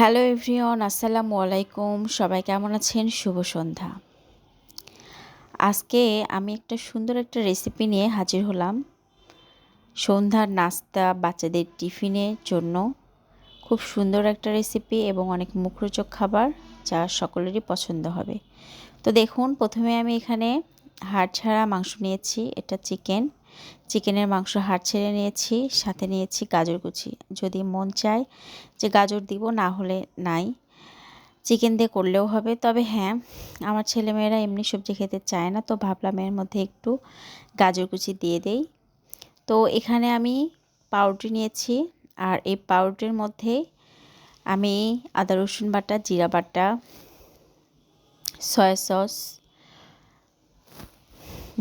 Hello everyone আসসালামু আলাইকুম। সবাই কেমন আছেন? শুভ সন্ধ্যা। আজকে আমি একটা সুন্দর একটা রেসিপি নিয়ে হাজির হলাম। সন্ধ্যার নাস্তা বাচ্চাদের টিফিনের জন্য। খুব সুন্দর একটা রেসিপি এবং অনেক মুখরোচক খাবার, যা সকলেরই পছন্দ হবে। তো দেখুন, প্রথমে আমি এখানে হাড় ছাড়া মাংস নিয়েছি। এটা চিকেন চিকেনের মাংস হাড় ছেড়ে নিয়েছি, সাথে নিয়েছি গাজর কুচি। যদি মন চায় যে গাজর দিব, না হলে নাই। চিকেন দিয়ে করলেও হবে, তবে হ্যাঁ আমার ছেলেমেয়েরা এমনি সবজি খেতে চায় না, তো ভাবলাম এর মধ্যে একটু গাজর কুচি দিয়ে দেই। তো এখানে আমি পাউডার নিয়েছি, আর এই পাউডারের মধ্যে আমি আদা রসুন বাটা, জিরা বাটা, সয়া সস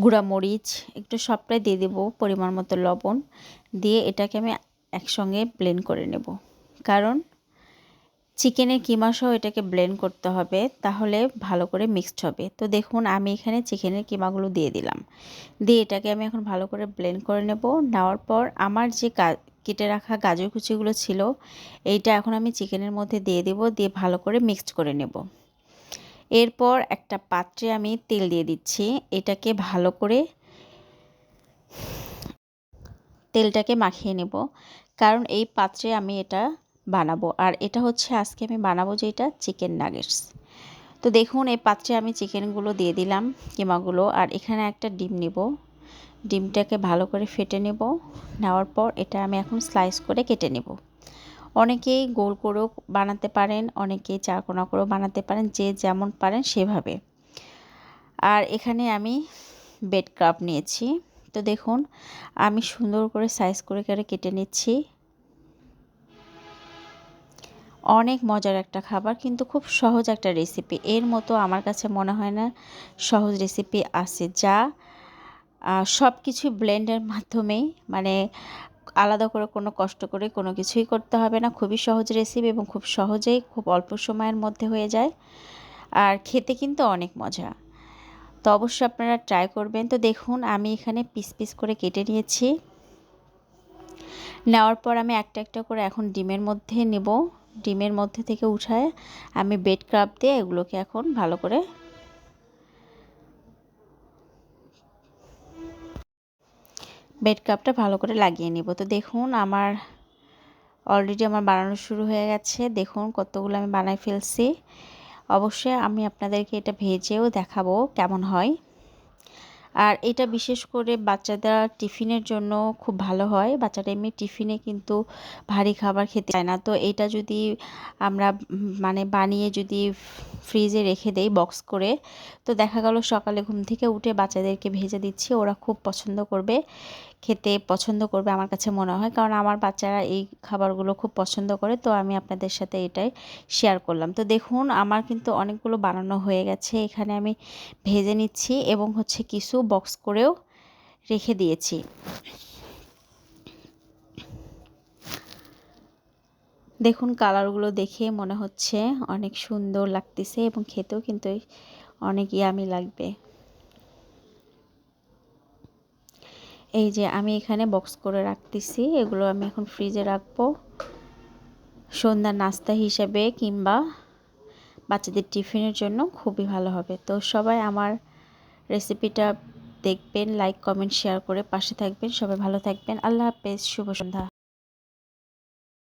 গুঁড়া মরিচ একটু সবটাই দিয়ে দেবো পরিমাণ মতো লবণ। দিয়ে এটাকে আমি একসঙ্গে ব্লেন্ড করে নেব। কারণ চিকেনের কিমা সহ এটাকে ব্লেন্ড করতে হবে, তাহলে ভালো করে মিক্সড হবে। তো দেখুন, আমি এখানে চিকেনের কিমাগুলো দিয়ে দিলাম। দিয়ে এটাকে আমি এখন ভালো করে ব্লেন্ড করে নেব। নেওয়ার পর আমার যে কেটে রাখা গাজর কুচিগুলো ছিল, এইটা এখন আমি চিকেনের মধ্যে দিয়ে দেব। দিয়ে ভালো করে মিক্সড করে নেব। এরপর একটা পাত্রে আমি তেল দিয়ে দিচ্ছি। এটাকে ভালো করে তেলটাকে মাখিয়ে নেব। কারণ এই পাত্রে আমি এটা বানাবো। আর এটা হচ্ছে আজকে আমি বানাবো যেটা চিকেন নাগেটস তো দেখুন, এই পাত্রে আমি চিকেনগুলো দিয়ে দিলাম, কিমাগুলো। আর এখানে একটা ডিম নিব। ডিমটাকে ভালো করে ফেটে নেব। নেওয়ার পর এটা আমি এখন স্লাইস করে কেটে নেব। অনেকেই গোল করেও বানাতে পারেন, অনেকেই চারকোনা করেও বানাতে পারেন, যে যেমন পারেন সেভাবে। আর এখানে আমি বেড ক্রাফ নিয়েছি। তো দেখুন, আমি সুন্দর করে সাইজ করে করে কেটে নিচ্ছি। অনেক মজার একটা খাবার, কিন্তু খুব সহজ একটা রেসিপি এর মতো আমার কাছে মনে হয় না সহজ রেসিপি আছে, যা সব কিছু ব্লেন্ডের মাধ্যমেই মানে আলাদা করে কোনো কষ্ট করে কোনো কিছুই করতে হবে না। খুবই সহজ রেসিপি এবং খুব সহজেই খুব অল্প সময়ের মধ্যে হয়ে যায়। আর খেতে কিন্তু অনেক মজা। তো অবশ্যই আপনারা ট্রাই করবেন। তো দেখুন, আমি এখানে পিস পিস করে কেটে নিয়েছি। নেওয়ার পর আমি একটা একটা করে এখন ডিমের মধ্যে নেব। ডিমের মধ্যে থেকে উঠায় আমি বেড ক্রাব দিয়ে এগুলোকে এখন ভালো করে বেড কাপটা ভালো করে লাগিয়ে নিব। তো দেখুন, আমার অলরেডি আমার বানানো শুরু হয়ে গেছে। দেখুন কতগুলো আমি বানাই ফেলছি। অবশ্যই আমি আপনাদেরকে এটা ভেজেও দেখাবো কেমন হয়। আর এটা বিশেষ করে বাচ্চাদের টিফিনের জন্য খুব ভালো হয়। বাচ্চাটা এমনি টিফিনে কিন্তু ভারী খাবার খেতে চায় না। তো এটা যদি আমরা মানে বানিয়ে যদি ফ্রিজে রেখে দেই বক্স করে, তো দেখা গেল সকালে ঘুম থেকে উঠে বাচ্চাদেরকে ভেজে দিচ্ছি। ওরা খুব পছন্দ করবে। খেতে পছন্দ করবে আমার কাছে মনে হয়। কারণ আমার বাচ্চারা এই খাবারগুলো খুব পছন্দ করে। তো আমি আপনাদের সাথে এটাই শেয়ার করলাম। তো দেখুন, আমার কিন্তু অনেকগুলো বানানো হয়ে গেছে। এখানে আমি ভেজে নিচ্ছি এবং হচ্ছে কিছু বক্স করেও রেখে দিয়েছি। দেখুন কালারগুলো দেখে মনে হচ্ছে অনেক সুন্দর লাগতেছে এবং খেতেও কিন্তু অনেক ইয়ামি লাগবে। এই যে আমি এখানে বক্স করে রাখতেছি, এগুলো আমি এখন ফ্রিজে রাখব। সন্ধ্যার নাস্তা হিসেবে কিংবা বাচ্চাদের টিফিনের জন্য খুবই ভালো হবে। তো সবাই আমার রেসিপিটা দেখবেন লাইক কমেন্ট শেয়ার করে পাশে থাকবেন। সবাই ভালো থাকবেন। আল্লাহ হাফেজ, শুভ সন্ধ্যা।